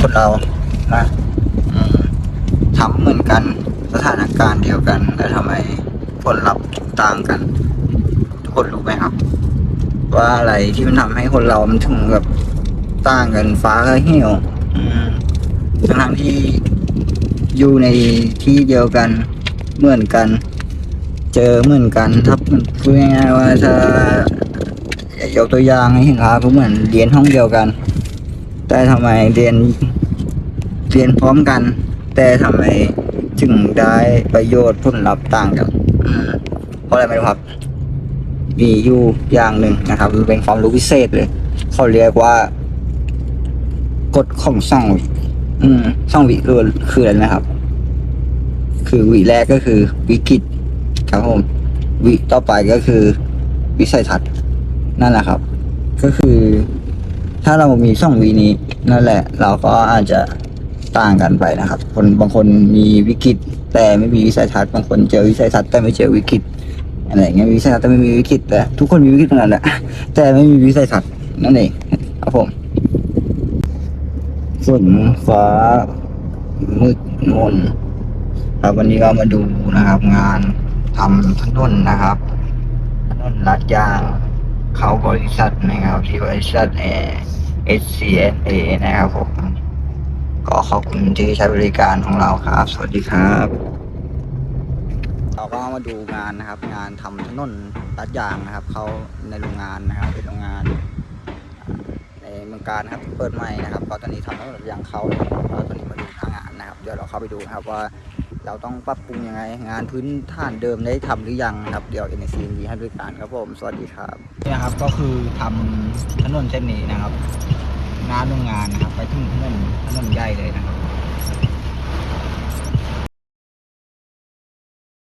คนเรานะทำเหมือนกันสถานการณ์เดียวกันแต่ทำไมผลลัพธ์ต่างกัน ทุกคนรู้ไหมครับ ว่าอะไรที่มันทำให้คนเรามันถึงแบบต่างกันฟ้ากับเหวอืมทั้งที่อยู่ในที่เดียวกันเหมือนกัน เจอเหมือนกันถ้าพูดง่ายๆว่าถ้ายกตัวอย่างให้เห็นครับก็เหมือนเรียนห้องเดียวกัน แต่ทำไมเรียนเรียนพร้อมกัน แต่ทำไมจึงได้ประโยชน์ผลลัพธ์ต่างกันเพราะอะไรไม่รู้ครับ มีอยู่อย่างหนึ่งนะครับ เป็นความรู้พิเศษเลย เขาเรียกว่ากฎของซ่องวิอืมซ่องวิคือคืออะไรนะครับ คือวิแรกก็คือวิกฤตครับผมวิต่อไปก็คือวิสัยทัศน์นั่นแหละครับ ก็คือ ถ้าเรามีซ่องวินี้นั่นแหละ เราก็อาจจะต่างกันไปนะครับ คนบางคนมีวิกฤต แต่ไม่มีวิสัยทัศน์บางคนเจอวิสัยทัศน์แต่ไม่เจอวิกฤตอะไรอย่างเงี้ยมีวิสัยทัศน์แต่ไม่มีวิกฤตแต่ทุกคนมีวิกฤตทั้งนั้นแหละแต่ไม่มีวิสัยทัศน์นั่นเองครับผมฝนฟ้ามืดมนครับวันนี้ก็มาดูนะครับ งานทำถนนนะครับถนนลาดยางเขาบริษัทนะครับที่บริษัทเอร์ SCNA นะครับผม ก็ขอบคุณที่ใช้บริการของเราครับ สวัสดีครับเราก็มาดูงานนะครับ งานทำถนนตัดยางนะครับเขาในโรงงานนะครับเป็นโรงงาน ในเมืองการนะครับเปิดใหม่นะครับก็ตอนนี้ทำถนนตัดยางเขาเลยก็ตอนนี้มาดูทางงานนะครับ เดี๋ยวเราเข้าไปดูนะครับว่าเราต้องปรับปรุงยังไง งานพื้นฐานเดิมได้ทำหรือยังครับ เดี๋ยว NC มีให้บริการครับผม สวัสดีครับนี่ครับก็คือทำถนนเส้นนี้นะครับ น้ำโรงงานนะครับ ไปทุ่งถนนถนนใหญ่เลยนะครับ